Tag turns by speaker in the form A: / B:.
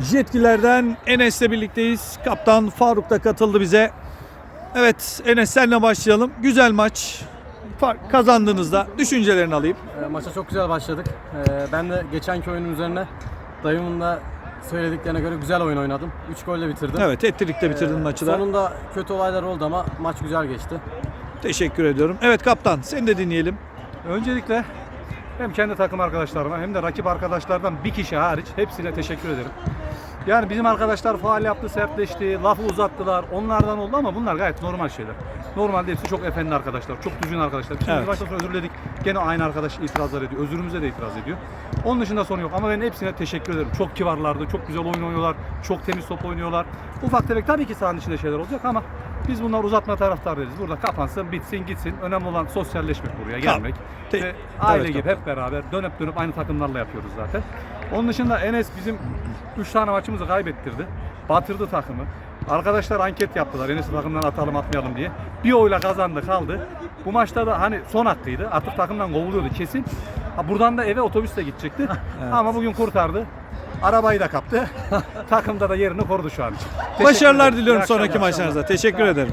A: Jetkilerden Enes'le birlikteyiz. Kaptan Faruk da katıldı bize. Evet Enes senle başlayalım. Güzel maç. Kazandığınızda düşüncelerini alayım.
B: E, maça çok güzel başladık. E, ben de geçenki oyunun üzerine dayımın da söylediklerine göre güzel oyun oynadım. 3 golle bitirdim.
A: Evet ettirikte bitirdin
B: E,
A: maçı da.
B: Sonunda kötü olaylar oldu ama maç güzel geçti.
A: Teşekkür ediyorum. Evet kaptan seni de dinleyelim.
C: Öncelikle hem kendi takım arkadaşlarıma hem de rakip arkadaşlardan bir kişi hariç hepsine teşekkür ederim. Yani bizim arkadaşlar faal yaptı, sertleşti, lafı uzattılar. Onlardan oldu ama bunlar gayet normal şeyler. Normalde hepsi çok efendi arkadaşlar, çok düzgün arkadaşlar. Şimdi
A: Evet.
C: bir baştan sonra özür diledik. Gene aynı arkadaş itirazlar ediyor. Özürümüze de itiraz ediyor. Onun dışında sorun yok ama ben hepsine teşekkür ederim. Çok kivarlardı, çok güzel oyun oynuyorlar, çok temiz top oynuyorlar. Ufak tefek tabii ki sahanın içinde şeyler olacak ama biz bunlar uzatma taraftar değiliz. Burada kapansın, bitsin, gitsin. Önemli olan sosyalleşmek buraya,
A: Tamam.
C: gelmek.
A: Te-
C: Ve aile
A: Evet,
C: gibi hep beraber dönüp dönüp aynı takımlarla yapıyoruz zaten. Onun dışında Enes bizim 3 tane maçımızı kaybettirdi. Batırdı takımı. Arkadaşlar anket yaptılar Enes'i takımdan atalım atmayalım diye. Bir oyla kazandı kaldı. Bu maçta da hani son hakkıydı. Artık takımdan kovuluyordu kesin. Ha, buradan da eve otobüsle gidecekti. Ama bugün kurtardı. Arabayı da kaptı. Takımda da yerini korudu şu an için. Teşekkür
A: Başarılar
C: ederim.
A: diliyorum
C: İyi
A: sonraki
C: akşamlar.
A: maçlarınızda. Teşekkür ederim.